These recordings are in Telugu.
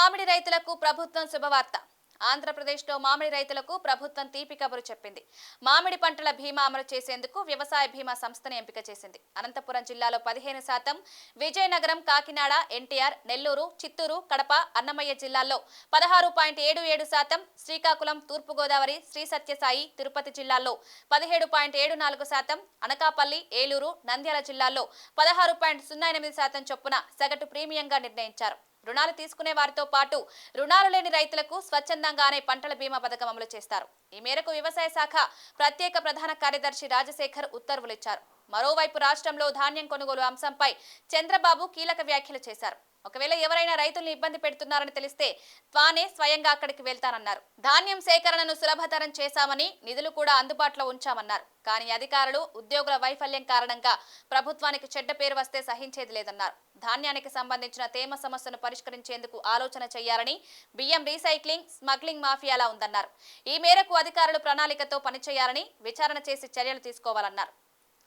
మామిడి రైతులకు ప్రభుత్వం శుభవార్త. ఆంధ్రప్రదేశ్లో మామిడి రైతులకు ప్రభుత్వం తీపి కబురు చెప్పింది. మామిడి పంటల బీమా అమలు చేసేందుకు వ్యవసాయ బీమా సంస్థను ఎంపిక చేసింది. అనంతపురం జిల్లాలో పదిహేను శాతం విజయనగరం కాకినాడ ఎన్టీఆర్ నెల్లూరు చిత్తూరు కడప అన్నమయ్య జిల్లాల్లో పదహారు పాయింట్ ఏడు ఏడు శాతం శ్రీకాకుళం తూర్పుగోదావరి శ్రీ సత్యసాయి తిరుపతి జిల్లాల్లో పదిహేడు పాయింట్ ఏడు నాలుగు శాతం అనకాపల్లి ఏలూరు నంద్యాల జిల్లాల్లో పదహారు పాయింట్ సున్నా ఎనిమిది శాతం చొప్పున సగటు ప్రీమియంగా నిర్ణయించారు. రుణాలు తీసుకునే వారితో పాటు రుణాలు లేని రైతులకు స్వచ్ఛందంగానే పంటల బీమా పథకం అమలు చేస్తారు. ఈ మేరకు వ్యవసాయ శాఖ ప్రత్యేక ప్రధాన కార్యదర్శి రాజశేఖర్ ఉత్తర్వులు ఇచ్చారు మరోవైపు రాష్ట్రంలో ధాన్యం కొనుగోలు అంశంపై చంద్రబాబు కీలక వ్యాఖ్యలు చేశారు. ఒకవేళ ఎవరైనా రైతుల్ని ఇబ్బంది పెడుతున్నారని తెలిస్తే తానే స్వయంగా అక్కడికి వెళ్తానన్నారు. ధాన్యం సేకరణను సులభతరం చేశామని నిధులు కూడా అందుబాటులో ఉంచామన్నారు. కానీ అధికారులు ఉద్యోగుల వైఫల్యం కారణంగా ప్రభుత్వానికి చెడ్డ పేరు వస్తే సహించేది లేదన్నారు. ధాన్యానికి సంబంధించిన తేమ సమస్యను పరిష్కరించేందుకు ఆలోచన చేయాలని బియ్యం రీసైక్లింగ్ స్మగ్లింగ్ మాఫియాలా ఉందన్నారు. ఈ మేరకు అధికారులు ప్రణాళికతో పనిచేయాలని విచారణ చేసి చర్యలు తీసుకోవాలన్నారు.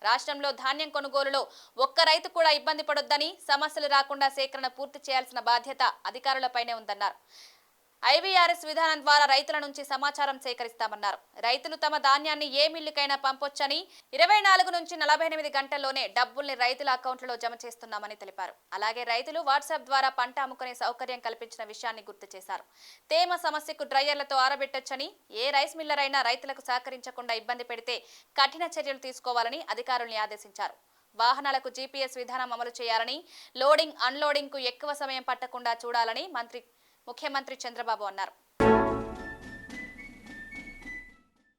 రాష్ట్రంలో ధాన్యం కొనుగోలులో ఒక్క రైతు కూడా ఇబ్బంది పడొద్దని సమస్యలు రాకుండా సేకరణ పూర్తి చేయాల్సిన బాధ్యత అధికారులపైనే ఉందన్నారు. ఐవీఆర్ఎస్ విధానం ద్వారా రైతుల నుంచి సమాచారం సేకరిస్తామన్నారు. రైతులు తమ ధాన్యాన్ని ఏ మిల్లుకైనా పంపొచ్చని ఇరవై నాలుగు నుంచి నలభై ఎనిమిది గంటల్లోనే డబ్బుల్ని రైతుల అకౌంట్లలో జమ చేస్తున్నామని తెలిపారు. అలాగే రైతులు వాట్సాప్ ద్వారా పంట అమ్ముకునే సౌకర్యం కల్పించిన విషయాన్ని గుర్తు చేశారు. తేమ సమస్యకు డ్రైయర్లతో ఆరబెట్టొచ్చని ఏ రైస్ మిల్లర్ అయినా రైతులకు సహకరించకుండా ఇబ్బంది పెడితే కఠిన చర్యలు తీసుకోవాలని అధికారుల్ని ఆదేశించారు. వాహనాలకు జీపీఎస్ విధానం అమలు చేయాలని లోడింగ్ అన్లోడింగ్కు ఎక్కువ సమయం పట్టకుండా చూడాలని మంత్రి ముఖ్యమంత్రి చంద్రబాబు అన్నారు.